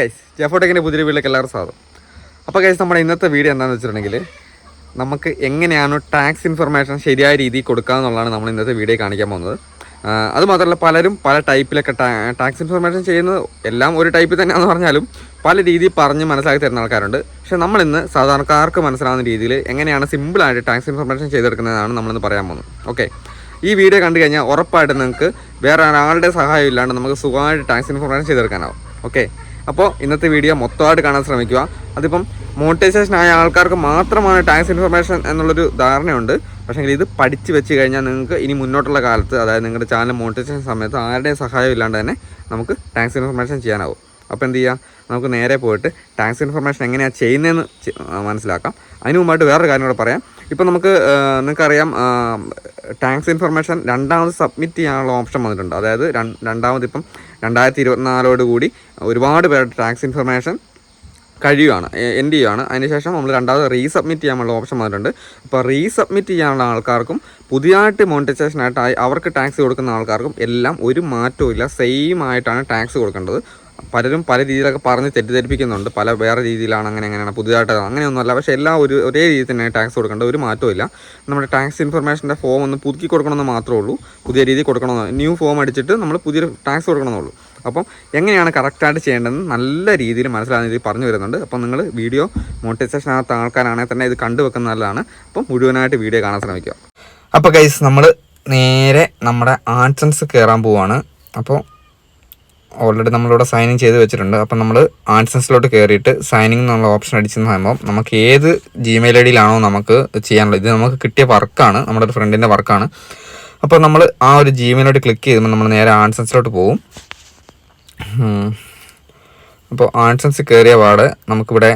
Guys ജെഫോടെക്കിന്റെ പുതിയ വീട്ടിലേക്ക് എല്ലാവർക്കും സ്വാഗതം. അപ്പോൾ ഗൈസ് നമ്മുടെ ഇന്നത്തെ വീഡിയോ എന്താണെന്ന് വെച്ചിട്ടുണ്ടെങ്കിൽ നമുക്ക് എങ്ങനെയാണ് ടാക്സ് ഇൻഫർമേഷൻ ശരിയായ രീതിയിൽ കൊടുക്കുക എന്നുള്ളതാണ് നമ്മൾ ഇന്നത്തെ വീഡിയോ കാണിക്കാൻ പോകുന്നത്. അതുമാത്രമല്ല പലരും പല ടൈപ്പിലൊക്കെ ടാക്സ് ഇൻഫർമേഷൻ ചെയ്യുന്നത് എല്ലാം ഒരു ടൈപ്പിൽ തന്നെയാണെന്ന് പറഞ്ഞാലും പല രീതിയിൽ പറഞ്ഞ് മനസ്സിലാക്കി തരുന്ന ആൾക്കാരുണ്ട്. പക്ഷേ നമ്മളിന്ന് സാധാരണക്കാർക്ക് മനസ്സിലാവുന്ന രീതിയിൽ എങ്ങനെയാണ് സിമ്പിളായിട്ട് ടാക്സ് ഇൻഫർമേഷൻ ചെയ്തെടുക്കുന്നതാണ് നമ്മളിന്ന് പറയാൻ പോകുന്നത്. ഓക്കെ ഈ വീഡിയോ കണ്ടു കഴിഞ്ഞാൽ ഉറപ്പായിട്ടും നിങ്ങൾക്ക് വേറെ ഒരാളുടെ സഹായം ഇല്ലാണ്ട് നമുക്ക് സുഖമായിട്ട് ടാക്സ് ഇൻഫർമേഷൻ ചെയ്തെടുക്കാനാവും. ഓക്കെ അപ്പോൾ ഇന്നത്തെ വീഡിയോ മൊത്തമായിട്ട് കാണാൻ ശ്രമിക്കുക. അതിപ്പം മോണിറ്റൈസേഷൻ ആയ ആൾക്കാർക്ക് മാത്രമാണ് ടാക്സ് ഇൻഫർമേഷൻ എന്നുള്ളൊരു ധാരണയുണ്ട്. പക്ഷേ ഇത് പഠിച്ച് വെച്ച് കഴിഞ്ഞാൽ നിങ്ങൾക്ക് ഇനി മുന്നോട്ടുള്ള കാലത്ത് അതായത് നിങ്ങളുടെ ചാനൽ മോണിറ്റൈസേഷൻ സമയത്ത് ആരുടെയും സഹായം ഇല്ലാണ്ട് തന്നെ നമുക്ക് ടാക്സ് ഇൻഫർമേഷൻ ചെയ്യാനാവും. അപ്പോൾ എന്ത് ചെയ്യുക നമുക്ക് നേരെ പോയിട്ട് ടാക്സ് ഇൻഫർമേഷൻ എങ്ങനെയാണ് ചെയ്യുന്നതെന്ന് മനസ്സിലാക്കാം. അതിന് മുമ്പായിട്ട് വേറൊരു കാര്യം കൂടെ പറയാം. ഇപ്പോൾ നമുക്ക് നിങ്ങൾക്കറിയാം ടാക്സ് ഇൻഫർമേഷൻ രണ്ടാമത് സബ്മിറ്റ് ചെയ്യാനുള്ള ഓപ്ഷൻ വന്നിട്ടുണ്ട്. അതായത് രണ്ടാമത് ഇപ്പം രണ്ടായിരത്തി ഇരുപത്തിനാലോട് കൂടി ഒരുപാട് പേരുടെ ടാക്സ് ഇൻഫർമേഷൻ കഴിയുകയാണ് എൻഡ് ചെയ്യുകയാണ് അതിനുശേഷം നമ്മൾ രണ്ടാമത് റീസബ്മിറ്റ് ചെയ്യാനുള്ള ഓപ്ഷൻ വന്നിട്ടുണ്ട്. അപ്പോൾ റീസബ്മിറ്റ് ചെയ്യാനുള്ള ആൾക്കാർക്കും പുതിയതായിട്ട് മോണിറ്റൈസേഷൻ ആയി- അവർക്ക് ടാക്സ് കൊടുക്കുന്ന ആൾക്കാർക്കും എല്ലാം ഒരു മാറ്റവും ഇല്ല. സെയിം ആയിട്ടാണ് ടാക്സ് കൊടുക്കേണ്ടത്. പലരും പല രീതിയിലൊക്കെ പറഞ്ഞ് തെറ്റിദ്ധരിപ്പിക്കുന്നുണ്ട്. പല വേറെ രീതിയിലാണ് അങ്ങനെ അങ്ങനെയാണ്. പുതിയതായിട്ട് അങ്ങനെയൊന്നുമല്ല. പക്ഷേ എല്ലാം ഒരു ഒരേ രീതിയിൽ തന്നെ ടാക്സ് കൊടുക്കേണ്ട ഒരു മാറ്റവും ഇല്ല നമ്മുടെ ടാക്സ് ഇൻഫർമേഷന്റെ ഫോം ഒന്ന് പുതുക്കി കൊടുക്കണമെന്ന് മാത്രമേ ഉള്ളൂ. പുതിയ രീതിയിൽ കൊടുക്കണമെന്ന് ന്യൂ ഫോം അടിച്ചിട്ട് നമ്മൾ പുതിയൊരു ടാക്സ് കൊടുക്കണമെന്നുള്ളൂ അപ്പം എങ്ങനെയാണ് കറക്റ്റായിട്ട് ചെയ്യേണ്ടതെന്ന് നല്ല രീതിയിൽ മനസ്സിലാകുന്ന രീതിയിൽ പറഞ്ഞു വരുന്നുണ്ട് അപ്പം നിങ്ങൾ വീഡിയോ മോട്ടിവേഷൻ ആകാത്ത ആൾക്കാരാണെങ്കിൽ തന്നെ ഇത് കണ്ടുവെക്കുന്ന നല്ലതാണ്. അപ്പം മുഴുവനായിട്ട് വീഡിയോ കാണാൻ ശ്രമിക്കുക. അപ്പോൾ ഗൈസ് നമ്മൾ നേരെ നമ്മുടെ ആർട്സൻസ് കയറാൻ പോവാണ്. അപ്പോൾ ഓൾറെഡി നമ്മളിവിടെ സൈൻ ഇൻ ചെയ്ത് വെച്ചിട്ടുണ്ട്. അപ്പം നമ്മൾ ആൻസൻസിലോട്ട് കയറിയിട്ട് സൈനിങ് എന്നുള്ള ഓപ്ഷൻ അടിച്ചെന്ന് പറയുമ്പോൾ നമുക്ക് ഏത് ജിമെയിൽ ഐ ഡിയിലാണോ നമുക്ക് ചെയ്യാനുള്ളത്. ഇത് നമുക്ക് കിട്ടിയ വർക്കാണ് നമ്മുടെ ഒരു ഫ്രണ്ടിന്റെ വർക്കാണ് അപ്പോൾ നമ്മൾ ആ ഒരു ജിമെയിലോട്ട് ക്ലിക്ക് ചെയ്യുമ്പോൾ നമ്മൾ നേരെ ആൻസൻസിലോട്ട് പോകും അപ്പോൾ ആൻസൻസ് കയറിയ പാട് നമുക്കിവിടെ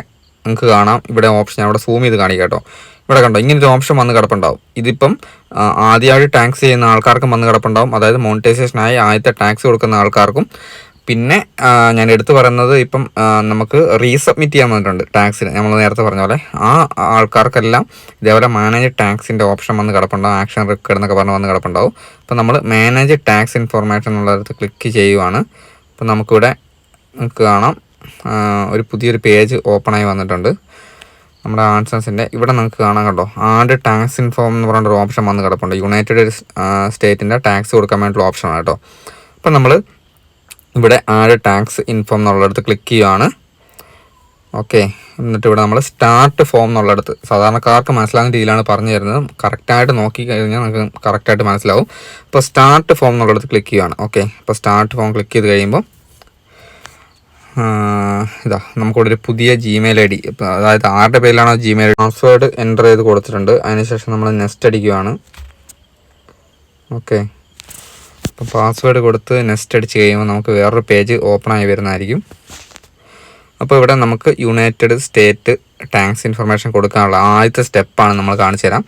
നിങ്ങൾക്ക് കാണാം. ഇവിടെ ഓപ്ഷൻ ഞാൻ ഇവിടെ സൂം ചെയ്ത് കാണിക്കാം കേട്ടോ. ഇവിടെ കണ്ടോ? ഇങ്ങനെ ഒരു ഓപ്ഷൻ വന്ന് കിടപ്പുണ്ടാവും. ഇതിപ്പം ആദ്യമായിട്ട് ടാക്സ് ചെയ്യുന്ന ആൾക്കാർക്കും വന്ന് കിടപ്പുണ്ടാവും. അതായത് മോണിറ്റൈസേഷനായി ആദ്യത്തെ ടാക്സ് കൊടുക്കുന്ന ആൾക്കാർക്കും. പിന്നെ ഞാൻ എടുത്തു പറയുന്നത് ഇപ്പം നമുക്ക് റീസബ്മിറ്റ് ചെയ്യാൻ വന്നിട്ടുണ്ട് ടാക്സിന് നമ്മൾ നേരത്തെ പറഞ്ഞ പോലെ ആ ആൾക്കാർക്കെല്ലാം ഇതേപോലെ മാനേജ് ടാക്സിന്റെ ഓപ്ഷൻ വന്ന് കിടപ്പുണ്ടാവും ആക്ഷൻ റെക്കോർഡ് എന്നൊക്കെ പറഞ്ഞ് വന്ന് കിടപ്പുണ്ടാവും. അപ്പോൾ നമ്മൾ മാനേജ് ടാക്സ് ഇൻഫോർമേഷൻ എന്നുള്ളടത്ത് ക്ലിക്ക് ചെയ്യുവാണ്. അപ്പോൾ നമുക്കിവിടെ നമുക്ക് കാണാം ഒരു പുതിയൊരു പേജ് ഓപ്പണായി വന്നിട്ടുണ്ട്. നമ്മുടെ ആൻസേഴ്സിന്റെ ഇവിടെ നിങ്ങൾക്ക് കാണാൻ കണ്ടോ ആഡ് ടാക്സ് ഇൻഫോം എന്ന് പറഞ്ഞൊരു ഓപ്ഷൻ വന്ന് കിടപ്പുണ്ട്. യുണൈറ്റഡ് സ്റ്റേറ്റിന്റെ ടാക്സ് കൊടുക്കാൻ വേണ്ടിയിട്ടുള്ള ഓപ്ഷനാണ് കേട്ടോ. അപ്പം നമ്മൾ ഇവിടെ ആഡ് ടാക്സ് ഇൻഫോം എന്നുള്ളടത്ത് ക്ലിക്ക് ചെയ്യുകയാണ് ഓക്കെ എന്നിട്ട് ഇവിടെ നമ്മൾ സ്റ്റാർട്ട് ഫോം എന്നുള്ളടത്ത് സാധാരണക്കാർക്ക് മനസ്സിലാകുന്ന രീതിയിലാണ് പറഞ്ഞു തരുന്നത്. കറക്റ്റായിട്ട് നോക്കി കഴിഞ്ഞാൽ നമുക്ക് കറക്റ്റായിട്ട് മനസ്സിലാവും. അപ്പോൾ സ്റ്റാർട്ട് ഫോം എന്നുള്ളടത്ത് ക്ലിക്ക് ചെയ്യുകയാണ് ഓക്കെ അപ്പോൾ സ്റ്റാർട്ട് ഫോം ക്ലിക്ക് ചെയ്ത് കഴിയുമ്പോൾ ഇതാ നമുക്കിവിടെ ഒരു പുതിയ ജിമെയിൽ ഐ ഡി അതായത് ആരുടെ പേരിലാണോ ജിമെയിൽ പാസ്വേഡ് എന്റർ ചെയ്ത് കൊടുത്തിട്ടുണ്ട്. അതിനുശേഷം നമ്മൾ നെക്സ്റ്റ് അടിക്കുകയാണ് ഓക്കെ അപ്പോൾ പാസ്വേഡ് കൊടുത്ത് നെക്സ്റ്റ് അടിച്ച് കഴിയുമ്പോൾ നമുക്ക് വേറൊരു പേജ് ഓപ്പൺ ആയി വരുന്നതായിരിക്കും. അപ്പോൾ ഇവിടെ നമുക്ക് യുണൈറ്റഡ് സ്റ്റേറ്റ് ടാക്സ് ഇൻഫർമേഷൻ കൊടുക്കാനുള്ള ആദ്യത്തെ സ്റ്റെപ്പാണ് നമ്മൾ കാണിച്ചു തരാം.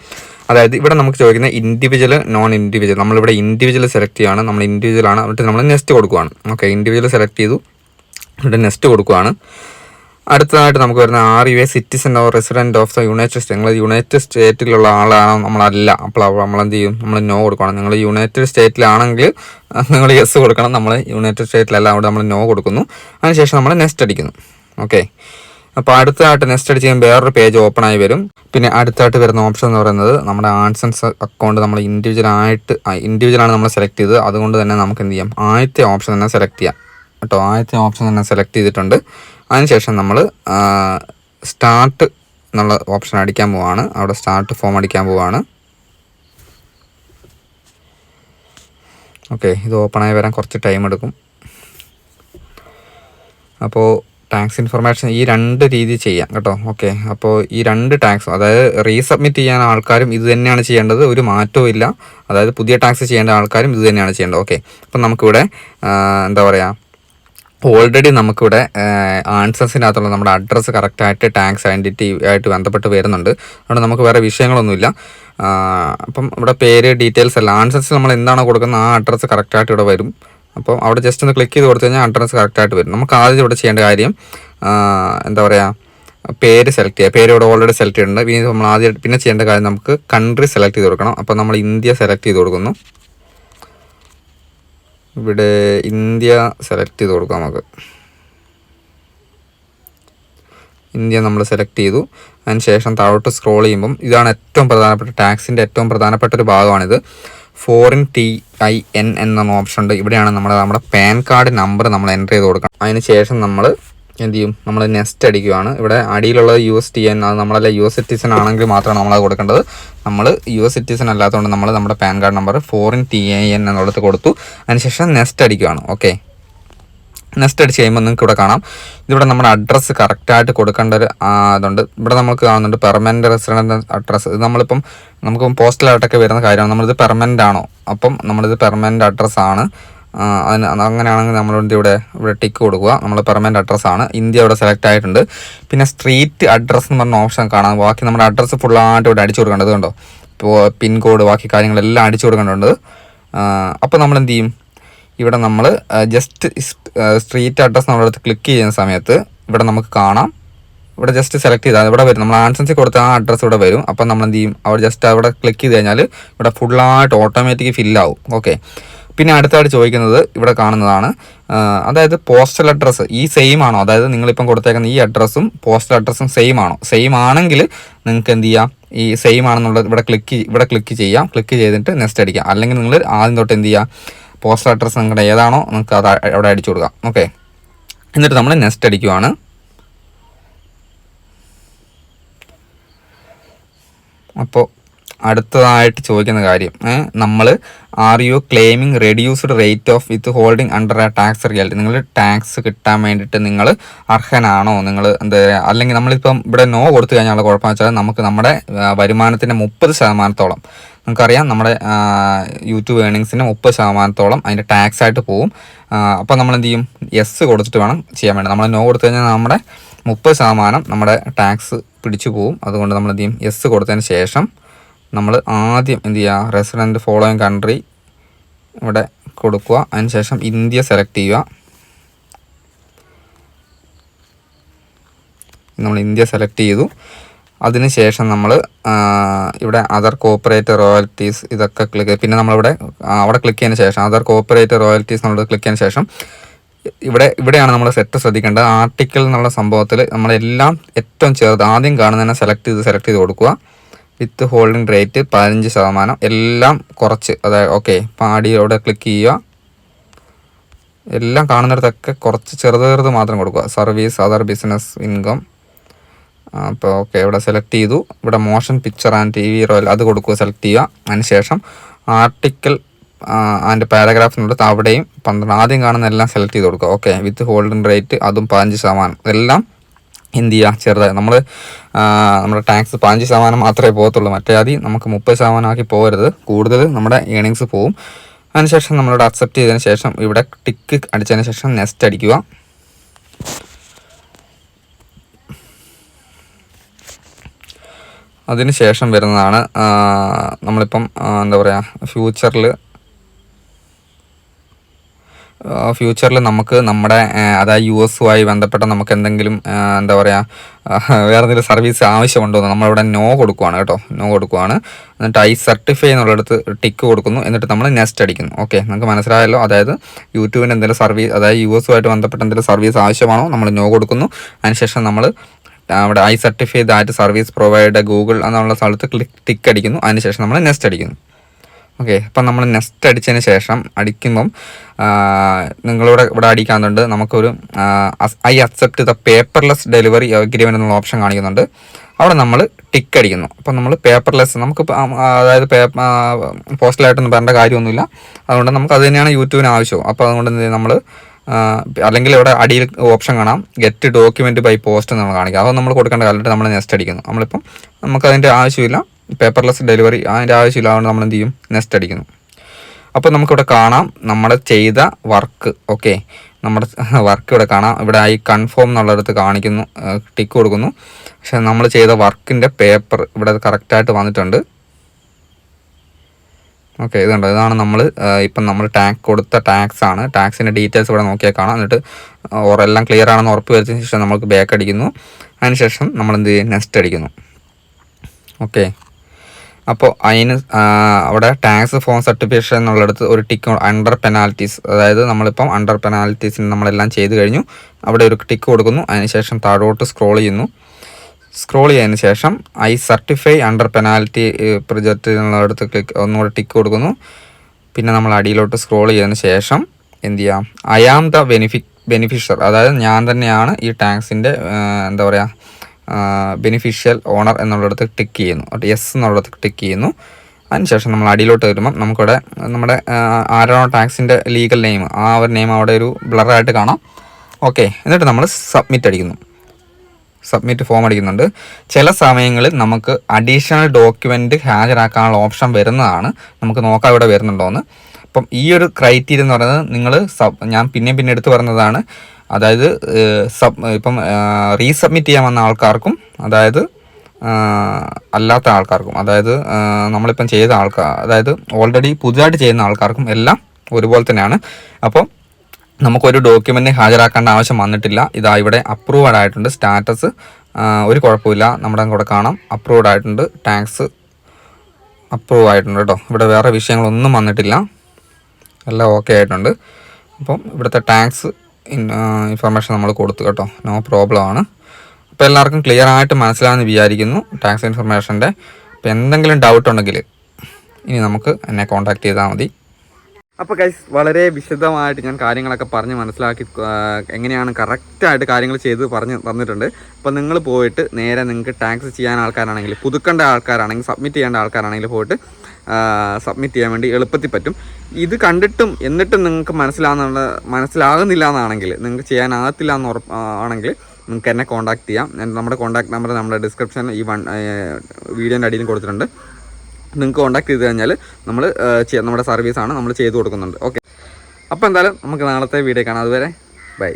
അതായത് ഇവിടെ നമുക്ക് ചോദിക്കുന്ന ഇൻഡിവിജ്വൽ നോൺ ഇൻഡിവിജ്വൽ നമ്മളിവിടെ ഇൻഡിവിജ്വൽ സെലക്ട് ചെയ്യുകയാണ് നമ്മൾ ഇൻഡിവിജ്വൽ ആണ്. എന്നിട്ട് നമ്മൾ നെക്സ്റ്റ് കൊടുക്കുകയാണ് ഓക്കെ ഇൻഡിവിജ്വൽ സെലക്ട് ചെയ്തു. എന്നിട്ട് നെക്സ്റ്റ് കൊടുക്കുകയാണ് അടുത്തതായിട്ട് നമുക്ക് വരുന്ന are you a citizen or resident of the united state നിങ്ങൾ യുണൈറ്റഡ് സ്റ്റേറ്റിലുള്ള ആളാണോ? നമ്മളല്ല. അപ്പോൾ നമ്മൾ എന്ത് ചെയ്യും നമ്മൾ നോ കൊടുക്കണം. നിങ്ങൾ യുണൈറ്റഡ് സ്റ്റേറ്റിലാണെങ്കിൽ നിങ്ങൾ യെസ് കൊടുക്കണം. നമ്മൾ യുണൈറ്റഡ് സ്റ്റേറ്റിലല്ല. അവിടെ നമ്മൾ നോ കൊടുക്കുന്നു. അതിനുശേഷം നമ്മൾ നെക്സ്റ്റ് അടിക്കുന്നു. ഓക്കെ. അപ്പോൾ അടുത്തതായിട്ട് നെക്സ്റ്റ് അടിച്ച് കഴിയുമ്പോൾ വേറൊരു പേജ് ഓപ്പൺ ആയി വരും. പിന്നെ അടുത്തായിട്ട് വരുന്ന ഓപ്ഷൻ എന്ന് പറയുന്നത് നമ്മുടെ ആൻസൻസ് അക്കൗണ്ട് നമ്മൾ ഇൻഡിവിജ്വൽ ആയിട്ട് ഇൻഡിവിജ്വൽ ആണ് നമ്മൾ സെലക്ട് ചെയ്തത്. അതുകൊണ്ട് തന്നെ നമുക്ക് എന്ത് ചെയ്യാം? ആദ്യത്തെ ഓപ്ഷൻ തന്നെ സെലക്ട് ചെയ്യാം. കേട്ടോ. ആദ്യത്തെ ഓപ്ഷൻ തന്നെ സെലക്ട് ചെയ്തിട്ടുണ്ട്. അതിനുശേഷം നമ്മൾ സ്റ്റാർട്ട് എന്നുള്ള ഓപ്ഷൻ അടിക്കാൻ പോവാണ്. അവിടെ സ്റ്റാർട്ട് ഫോം അടിക്കാൻ പോവാണ്. ഓക്കെ ഇത് ഓപ്പണായി വരാൻ കുറച്ച് ടൈം എടുക്കും. അപ്പോൾ ടാക്സ് ഇൻഫർമേഷൻ ഈ രണ്ട് രീതി ചെയ്യാം കേട്ടോ. ഓക്കെ അപ്പോൾ ഈ രണ്ട് ടാക്സ് അതായത് റീസബ്മിറ്റ് ചെയ്യാൻ ആൾക്കാരും ഇത് തന്നെയാണ് ചെയ്യേണ്ടത്. ഒരു മാറ്റവും ഇല്ല. അതായത് പുതിയ ടാക്സ് ചെയ്യേണ്ട ആൾക്കാരും ഇത് തന്നെയാണ് ചെയ്യേണ്ടത്. ഓക്കെ അപ്പം നമുക്കിവിടെ എന്താ പറയുക ഓൾറെഡി നമുക്കിവിടെ ആൻസേഴ്സിനകത്തുള്ള നമ്മുടെ അഡ്രസ്സ് കറക്റ്റായിട്ട് ടാക്സ് ഐഡന്റിറ്റി ആയിട്ട് ബന്ധപ്പെട്ട് വരുന്നുണ്ട്. അതുകൊണ്ട് നമുക്ക് വേറെ വിഷയങ്ങളൊന്നുമില്ല. അപ്പം ഇവിടെ പേര് ഡീറ്റെയിൽസ് അല്ല ആൻസേഴ്സ് നമ്മൾ എന്താണോ കൊടുക്കുന്നത് ആ അഡ്രസ്സ് കറക്റ്റായിട്ട് ഇവിടെ വരും. അപ്പോൾ അവിടെ ജസ്റ്റ് ഒന്ന് ക്ലിക്ക് ചെയ്ത് കൊടുത്തു കഴിഞ്ഞാൽ അഡ്രസ്സ് കറക്റ്റായിട്ട് വരും. നമുക്ക് ആദ്യം ഇവിടെ ചെയ്യേണ്ട കാര്യം എന്താ പറയുക പേര് സെലക്ട് ചെയ്യുക. പേര് ഇവിടെ ഓൾറെഡി സെലക്ട് ചെയ്തിട്ടുണ്ട്. പിന്നെ നമ്മൾ ആദ്യം പിന്നെ ചെയ്യേണ്ട കാര്യം നമുക്ക് കൺട്രി സെലക്ട് ചെയ്ത് കൊടുക്കണം. അപ്പോൾ നമ്മൾ ഇന്ത്യ സെലക്ട് ചെയ്ത് കൊടുക്കുന്നു. ഇവിടെ ഇന്ത്യ സെലക്ട് ചെയ്ത് കൊടുക്കാം നമുക്ക്. ഇന്ത്യ നമ്മൾ സെലക്ട് ചെയ്തു. അതിന് ശേഷം താഴോട്ട് സ്ക്രോൾ ചെയ്യുമ്പം ഇതാണ് ഏറ്റവും പ്രധാനപ്പെട്ട ടാക്സിന്റെ ഏറ്റവും പ്രധാനപ്പെട്ട ഒരു ഭാഗമാണിത്. ഫോറിൻ ടി ഐ എൻ എന്ന ഓപ്ഷൻ ഉണ്ട്. ഇവിടെയാണ് നമ്മൾ നമ്മുടെ പാൻ കാർഡ് നമ്പർ നമ്മൾ എന്റർ ചെയ്ത് കൊടുക്കണം. അതിന് ശേഷം നമ്മൾ എന്ത് ചെയ്യും? നമ്മൾ നെസ്റ്റ് അടിക്കുകയാണ് ഇവിടെ അടിയിലുള്ളത് യു എസ് ടി എൻ അത് നമ്മളല്ല യു എസ് സിറ്റിസൺ ആണെങ്കിൽ മാത്രമാണ് നമ്മളത് കൊടുക്കേണ്ടത്. നമ്മൾ യു എസ് സിറ്റിസൺ അല്ലാത്തതുകൊണ്ട് നമ്മൾ നമ്മുടെ PAN card number foreign T A N എന്നുള്ളത് കൊടുത്തു. അതിനുശേഷം നെസ്റ്റ് അടിക്കുകയാണ് ഓക്കെ നെക്സ്റ്റ് അടിച്ച് കഴിയുമ്പോൾ നിങ്ങൾക്ക് ഇവിടെ കാണാം. ഇതിവിടെ നമ്മുടെ അഡ്രസ്സ് കറക്റ്റായിട്ട് കൊടുക്കേണ്ട ഒരു അതുണ്ട്. ഇവിടെ നമുക്ക് കാണുന്നുണ്ട് പെർമനന്റ് റെസിഡന്റ് അഡ്രസ്സ് ഇത് നമ്മളിപ്പം നമുക്ക് പോസ്റ്റലായിട്ടൊക്കെ വരുന്ന കാര്യമാണ്. നമ്മളിത് പെർമനന്റ് ആണോ? അപ്പം നമ്മളിത് പെർമനന്റ് അഡ്രസ്സാണ് അങ്ങനെയാണെങ്കിൽ നമ്മൾ ഇവിടെ ഇവിടെ ടിക്ക് കൊടുക്കുക. നമ്മൾ പെർമനന്റ് അഡ്രസ്സാണ് ഇന്ത്യ ഇവിടെ സെലക്ട് ആയിട്ടുണ്ട്. പിന്നെ സ്ട്രീറ്റ് അഡ്രസ്സ് എന്ന് പറഞ്ഞ ഓപ്ഷൻ കാണാം. ബാക്കി നമ്മുടെ അഡ്രസ്സ് ഫുള്ളായിട്ട് ഇവിടെ അടിച്ചു കൊടുക്കേണ്ടത് കണ്ടോ? ഇപ്പോൾ പിൻകോഡ് ബാക്കി കാര്യങ്ങളെല്ലാം അടിച്ചു കൊടുക്കേണ്ടതുണ്ട്. അപ്പോൾ നമ്മൾ എന്ത് ചെയ്യും? ഇവിടെ നമ്മൾ ജസ്റ്റ് സ്ട്രീറ്റ് അഡ്രസ്സ് നമ്മളടുത്ത് ക്ലിക്ക് ചെയ്യുന്ന സമയത്ത് ഇവിടെ നമുക്ക് കാണാം. ഇവിടെ ജസ്റ്റ് സെലക്ട് ചെയ്താൽ ഇവിടെ വരും. നമ്മൾ ആൻസൻസി കൊടുത്ത ആ അഡ്രസ്സ് ഇവിടെ വരും. അപ്പം നമ്മൾ എന്ത് ചെയ്യും? അവിടെ ജസ്റ്റ് അവിടെ ക്ലിക്ക് ചെയ്ത് കഴിഞ്ഞാൽ ഇവിടെ ഫുള്ളായിട്ട് ഓട്ടോമാറ്റിക് ഫില്ലാവും ഓക്കെ പിന്നെ അടുത്തായിട്ട് ചോദിക്കുന്നത് ഇവിടെ കാണുന്നതാണ്. അതായത് പോസ്റ്റൽ അഡ്രസ്സ് ഈ സെയിം ആണോ? അതായത് നിങ്ങളിപ്പം കൊടുത്തേക്കുന്ന ഈ അഡ്രസ്സും പോസ്റ്റൽ അഡ്രസ്സും സെയിം ആണോ? സെയിം ആണെങ്കിൽ നിങ്ങൾക്ക് എന്ത് ചെയ്യാം? ഈ സെയിം ആണെന്നുള്ളത് ഇവിടെ ക്ലിക്ക് ഇവിടെ ക്ലിക്ക് ചെയ്യാം. ക്ലിക്ക് ചെയ്തിട്ട് നെക്സ്റ്റ് അടിക്കാം. അല്ലെങ്കിൽ നിങ്ങൾ ആദ്യം തൊട്ട് എന്ത് ചെയ്യുക പോസ്റ്റൽ അഡ്രസ്സ് നിങ്ങളുടെ ഏതാണോ നിങ്ങൾക്ക് അത് അവിടെ അടിച്ചു കൊടുക്കാം. ഓക്കെ എന്നിട്ട് നമ്മൾ നെക്സ്റ്റ് അടിക്കുവാണ്. അപ്പോൾ അടുത്തതായിട്ട് ചോദിക്കുന്ന കാര്യം നമ്മൾ are you claiming reduced rate of withholding under a tax reality നിങ്ങൾ ടാക്സ് കിട്ടാൻ വേണ്ടിയിട്ട് നിങ്ങൾ അർഹനാണോ? നിങ്ങൾ എന്താ അല്ലെങ്കിൽ നമ്മളിപ്പം ഇവിടെ നോ കൊടുത്തു കഴിഞ്ഞാൽ കുഴപ്പമെന്ന് വെച്ചാൽ നമുക്ക് നമ്മുടെ ആ, വരുമാനത്തിന്റെ മുപ്പത് ശതമാനത്തോളം നമുക്കറിയാം നമ്മുടെ ആ, യൂട്യൂബ് ഏണിങ്സിന്റെ മുപ്പത് ശതമാനത്തോളം അതിന്റെ ടാക്സ് ആയിട്ട് പോവും. അപ്പോൾ നമ്മൾ എന്ത് ചെയ്യും? എസ് കൊടുത്തിട്ട് വേണം ചെയ്യാൻ വേണ്ടി. നമ്മൾ നോ കൊടുത്തു കഴിഞ്ഞാൽ നമ്മുടെ മുപ്പത് ശതമാനം നമ്മുടെ ടാക്സ് പിടിച്ചു പോവും. അതുകൊണ്ട് നമ്മൾ എന്ത് ചെയ്യും? എസ് കൊടുത്തതിന് ശേഷം നമ്മൾ ആദ്യം എന്ത് ചെയ്യുക റെസിഡന്റ് ഫോളോയിങ് കൺട്രി ഇവിടെ കൊടുക്കുക. അതിനുശേഷം ഇന്ത്യ സെലക്ട് ചെയ്യുക. നമ്മൾ ഇന്ത്യ സെലക്ട് ചെയ്തു. അതിനുശേഷം നമ്മൾ ഇവിടെ അതർ കോപ്പറേറ്റ് റോയൽറ്റീസ് ഇതൊക്കെ ക്ലിക്ക് പിന്നെ നമ്മളിവിടെ അവിടെ ക്ലിക്ക് ചെയ്തതിന് ശേഷം അതർ കോപ്പറേറ്റ് റോയൽറ്റീസ് നമ്മൾ ക്ലിക്ക് ചെയ്തതിന് ശേഷം ഇവിടെ ഇവിടെയാണ് നമ്മൾ സെറ്റ് ശ്രദ്ധിക്കേണ്ടത്. ആർട്ടിക്കിൾ എന്നുള്ള സംഭവത്തിൽ നമ്മളെല്ലാം ഏറ്റവും ചെറുത് ആദ്യം കാണുന്നതിനെ സെലക്ട് ചെയ്ത് സെലക്ട് ചെയ്ത് കൊടുക്കുക. വിത്ത് ഹോൾഡിംഗ് റേറ്റ് പതിനഞ്ച് ശതമാനം. എല്ലാം കുറച്ച്. അതായത് ഓക്കെ പാടിയോടെ ക്ലിക്ക് ചെയ്യുക. എല്ലാം കാണുന്നിടത്തൊക്കെ കുറച്ച് ചെറുത് ചെറുത് മാത്രം കൊടുക്കുക. സർവീസ് അതർ ബിസിനസ് ഇൻകം അപ്പോൾ ഓക്കെ ഇവിടെ സെലക്ട് ചെയ്തു. ഇവിടെ motion picture and T V royal അത് കൊടുക്കുക സെലക്ട് ചെയ്യുക. അതിനുശേഷം ആർട്ടിക്കിൾ ആൻഡ് പാരഗ്രാഫിനടുത്ത് അവിടെയും പന്ത്രണ്ട് ആദ്യം കാണുന്ന എല്ലാം സെലക്ട് ചെയ്ത് കൊടുക്കുക. ഓക്കെ വിത്ത് ഹോൾഡിംഗ് റേറ്റ് അതും പതിനഞ്ച് ശതമാനം. ഇതെല്ലാം എന്ത് ചെയ്യുക ചെറുതായി നമ്മൾ നമ്മുടെ ടാക്സ് പതിനഞ്ച് ശതമാനം മാത്രമേ പോകത്തുള്ളൂ. മറ്റേ ആദ്യം നമുക്ക് മുപ്പത് ശതമാനം ആക്കി പോകരുത്. കൂടുതൽ നമ്മുടെ ഏണിങ്സ് പോവും. അതിനുശേഷം നമ്മളിവിടെ അക്സെപ്റ്റ് ചെയ്തതിന് ശേഷം ഇവിടെ ടിക്ക് അടിച്ചതിന് ശേഷം നെക്സ്റ്റ് അടിക്കുക. അതിനുശേഷം വരുന്നതാണ് നമ്മളിപ്പം എന്താ പറയുക ഫ്യൂച്ചറിൽ ഫ്യൂച്ചറിൽ നമുക്ക് നമ്മുടെ അതായത് യു എസുമായി ബന്ധപ്പെട്ട നമുക്ക് എന്തെങ്കിലും എന്താ പറയുക വേറെ എന്തെങ്കിലും സർവീസ് ആവശ്യമുണ്ടോ എന്ന് നമ്മളിവിടെ നോ കൊടുക്കുവാണ് കേട്ടോ. നോ കൊടുക്കുവാണ്. എന്നിട്ട് ഐ സർട്ടിഫൈ എന്നുള്ളിടത്ത് ടിക്ക് കൊടുക്കുന്നു. എന്നിട്ട് നമ്മൾ നെക്സ്റ്റ് അടിക്കുന്നു. ഓക്കെ നമുക്ക് മനസ്സിലായല്ലോ? അതായത് യൂട്യൂബിന് എന്തെങ്കിലും സർവീസ് അതായത് യു എസുമായിട്ട് ബന്ധപ്പെട്ട എന്തെങ്കിലും സർവീസ് ആവശ്യമാണോ നമ്മൾ നോ കൊടുക്കുന്നു. അതിനുശേഷം നമ്മൾ അവിടെ I certify that service provide Google എന്നുള്ള സ്ഥലത്ത് ക്ലിക്ക് ടിക്ക് അടിക്കുന്നു. അതിനുശേഷം നമ്മൾ നെക്സ്റ്റ് അടിക്കുന്നു. ഓക്കെ അപ്പം നമ്മൾ നെസ്റ്റ് അടിച്ചതിന് ശേഷം അടിക്കുമ്പം നിങ്ങളിവിടെ ഇവിടെ അടിക്കാന്നുണ്ട് നമുക്കൊരു I accept the paperless delivery agreement എന്നുള്ള ഓപ്ഷൻ കാണിക്കുന്നുണ്ട്. അവിടെ നമ്മൾ ടിക്ക് അടിക്കുന്നു. അപ്പം നമ്മൾ പേപ്പർലെസ് നമുക്ക് അതായത് പോസ്റ്റലായിട്ടൊന്നും പറയേണ്ട കാര്യമൊന്നുമില്ല. അതുകൊണ്ട് നമുക്ക് അത് തന്നെയാണ് യൂട്യൂബിന് ആവശ്യം അപ്പോൾ അതുകൊണ്ട് നമ്മൾ അല്ലെങ്കിൽ ഇവിടെ അടിയിൽ ഓപ്ഷൻ കാണാം. ഗെറ്റ് ഡോക്യുമെന്റ് ബൈ പോസ്റ്റ് നമ്മൾ കാണിക്കുക അത് നമ്മൾ കൊടുക്കേണ്ട കാലത്ത് നമ്മൾ നെസ്റ്റ് അടിക്കുന്നു. നമ്മളിപ്പം നമുക്കതിന്റെ ആവശ്യമില്ല. പേപ്പർലെസ് ഡെലിവറി അതിന്റെ ആവശ്യമില്ല നമ്മൾ എന്ത് ചെയ്യും? നെക്സ്റ്റ് അടിക്കുന്നു. അപ്പോൾ നമുക്കിവിടെ കാണാം നമ്മൾ ചെയ്ത വർക്ക് ഓക്കെ നമ്മുടെ വർക്ക് ഇവിടെ കാണാം. ഇവിടെ ഐ കൺഫേം എന്നുള്ളിടത്ത് കാണിക്കുന്നു ടിക്ക് കൊടുക്കുന്നു. പക്ഷെ നമ്മൾ ചെയ്ത വർക്കിന്റെ പേപ്പർ ഇവിടെ കറക്റ്റായിട്ട് വന്നിട്ടുണ്ട്. ഓക്കെ ഇതുണ്ട് ഇതാണ് നമ്മൾ ഇപ്പം നമ്മൾ ടാക്സ് കൊടുത്ത ടാക്സ് ആണ്. ടാക്സിന്റെ ഡീറ്റെയിൽസ് ഇവിടെ നോക്കിയാൽ കാണാം. എന്നിട്ട് എല്ലാം ക്ലിയർ ആണെന്ന് ഉറപ്പ് വരുത്തിയ ശേഷം നമുക്ക് ബാക്ക് അടിക്കുന്നു. അതിനുശേഷം നമ്മൾ എന്ത് ചെയ്യും? നെക്സ്റ്റ് അടിക്കുന്നു. ഓക്കെ അപ്പോൾ അതിന് അവിടെ ടാക്സ് ഫോം സർട്ടിഫിക്കേഷൻ എന്നുള്ളിടത്ത് ഒരു ടിക്ക് അണ്ടർ പെനാൽറ്റീസ്. അതായത് നമ്മളിപ്പം അണ്ടർ പെനാൽറ്റീസിന് നമ്മളെല്ലാം ചെയ്ത് കഴിഞ്ഞു. അവിടെ ഒരു ടിക്ക് കൊടുക്കുന്നു. അതിനുശേഷം താഴോട്ട് സ്ക്രോൾ ചെയ്യുന്നു. സ്ക്രോൾ ചെയ്തതിന് ശേഷം I certify under penalty project എന്നുള്ളടത്ത് click ഒന്നുകൂടെ ടിക്ക് കൊടുക്കുന്നു. പിന്നെ നമ്മൾ അടിയിലോട്ട് സ്ക്രോൾ ചെയ്തതിന് ശേഷം എന്ത് ചെയ്യാം? I am the beneficiary beneficiary. അതായത് ഞാൻ തന്നെയാണ് ഈ ടാക്സിന്റെ എന്താ പറയുക ബെനിഫിഷ്യൽ ഓണർ എന്നുള്ളിടത്ത് ടിക്ക് ചെയ്യുന്നു. യെസ് എന്നുള്ളിടത്ത് ടിക്ക് ചെയ്യുന്നു. അതിനുശേഷം നമ്മൾ അടിയിലോട്ട് വരുമ്പം നമുക്കിവിടെ നമ്മുടെ ആരാണോ ടാക്സിന്റെ ലീഗൽ നെയിം ആ ഒരു നെയിം അവിടെ ഒരു ബ്ലറായിട്ട് കാണാം. ഓക്കെ എന്നിട്ട് നമ്മൾ സബ്മിറ്റ് അടിക്കുന്നു. സബ്മിറ്റ് ഫോം അടിക്കുന്നുണ്ട്. ചില സമയങ്ങളിൽ നമുക്ക് അഡീഷണൽ ഡോക്യുമെന്റ് ഹാജരാക്കാനുള്ള ഓപ്ഷൻ വരുന്നതാണ്. നമുക്ക് നോക്കാം ഇവിടെ വരുന്നുണ്ടോ എന്ന് അപ്പം ഈ ഒരു ക്രൈറ്റീരിയ എന്ന് പറയുന്നത് നിങ്ങൾ സബ് ഞാൻ പിന്നെയും പിന്നെ എടുത്തു പറഞ്ഞതാണ്. അതായത് സബ് ഇപ്പം റീസബ്മിറ്റ് ചെയ്യാൻ വന്ന ആൾക്കാർക്കും അതായത് അല്ലാത്ത ആൾക്കാർക്കും അതായത് നമ്മളിപ്പം ചെയ്ത ആൾക്കാർ അതായത് ഓൾറെഡി പുതുതായിട്ട് ചെയ്യുന്ന ആൾക്കാർക്കും എല്ലാം ഒരുപോലെ തന്നെയാണ്. അപ്പോൾ നമുക്കൊരു ഡോക്യുമെന്റ് ഹാജരാക്കേണ്ട ആവശ്യം വന്നിട്ടില്ല. ഇതാ ഇവിടെ അപ്രൂവഡ് ആയിട്ടുണ്ട്. സ്റ്റാറ്റസ് ഒരു കുഴപ്പമില്ല. നമ്മുടെ കൂടെ കാണാം. അപ്രൂവഡ് ആയിട്ടുണ്ട്. ടാക്സ് അപ്രൂവ് ആയിട്ടുണ്ട് കേട്ടോ. ഇവിടെ വേറെ വിഷയങ്ങളൊന്നും വന്നിട്ടില്ല. എല്ലാം ഓക്കെ ആയിട്ടുണ്ട്. അപ്പം ഇവിടുത്തെ ടാക്സ് ഇൻഫർമേഷൻ നമ്മൾ കൊടുത്തു കേട്ടോ. നോ പ്രോബ്ലം ആണ്. അപ്പോൾ എല്ലാവർക്കും ക്ലിയർ ആയിട്ട് മനസ്സിലാമെന്ന് വിചാരിക്കുന്നു. ടാക്സ് ഇൻഫർമേഷന്റെ അപ്പോൾ എന്തെങ്കിലും ഡൗട്ട് ഉണ്ടെങ്കിൽ ഇനി നമുക്ക് എന്നെ കോൺടാക്ട് ചെയ്താൽ മതി. അപ്പോൾ കൈസ് വളരെ വിശദമായിട്ട് ഞാൻ കാര്യങ്ങളൊക്കെ പറഞ്ഞ് മനസ്സിലാക്കി എങ്ങനെയാണ് കറക്റ്റായിട്ട് കാര്യങ്ങൾ ചെയ്ത് പറഞ്ഞ് തന്നിട്ടുണ്ട്. അപ്പോൾ നിങ്ങൾ പോയിട്ട് നേരെ നിങ്ങൾക്ക് ടാക്സ് ചെയ്യാൻ ആൾക്കാരാണെങ്കിൽ പുതുക്കേണ്ട ആൾക്കാരാണെങ്കിൽ സബ്മിറ്റ് ചെയ്യേണ്ട ആൾക്കാരാണെങ്കിൽ പോയിട്ട് സബ്മിറ്റ് ചെയ്യാൻ വേണ്ടി എളുപ്പത്തിൽ പറ്റും. ഇത് കണ്ടിട്ടും എന്നിട്ടും നിങ്ങൾക്ക് മനസ്സിലാകുന്ന മനസ്സിലാകുന്നില്ല എന്നാണെങ്കിൽ നിങ്ങൾക്ക് ചെയ്യാനാകത്തില്ല എന്ന് ഉറപ്പ് ആണെങ്കിൽ നിങ്ങൾക്ക് എന്നെ കോൺടാക്ട് ചെയ്യാം. നമ്മുടെ കോൺടാക്ട് നമ്പർ നമ്മുടെ ഡിസ്ക്രിപ്ഷൻ ഈ വൺ വീഡിയോന്റെ അടിയിൽ കൊടുത്തിട്ടുണ്ട്. നിങ്ങൾക്ക് കോൺടാക്ട് ചെയ്ത് കഴിഞ്ഞാൽ നമ്മൾ നമ്മുടെ സർവീസാണ് നമ്മൾ ചെയ്തു കൊടുക്കുന്നുണ്ട്. ഓക്കെ അപ്പോൾ എന്തായാലും നമുക്ക് നാളത്തെ വീഡിയോ കാണാം. അതുവരെ ബൈ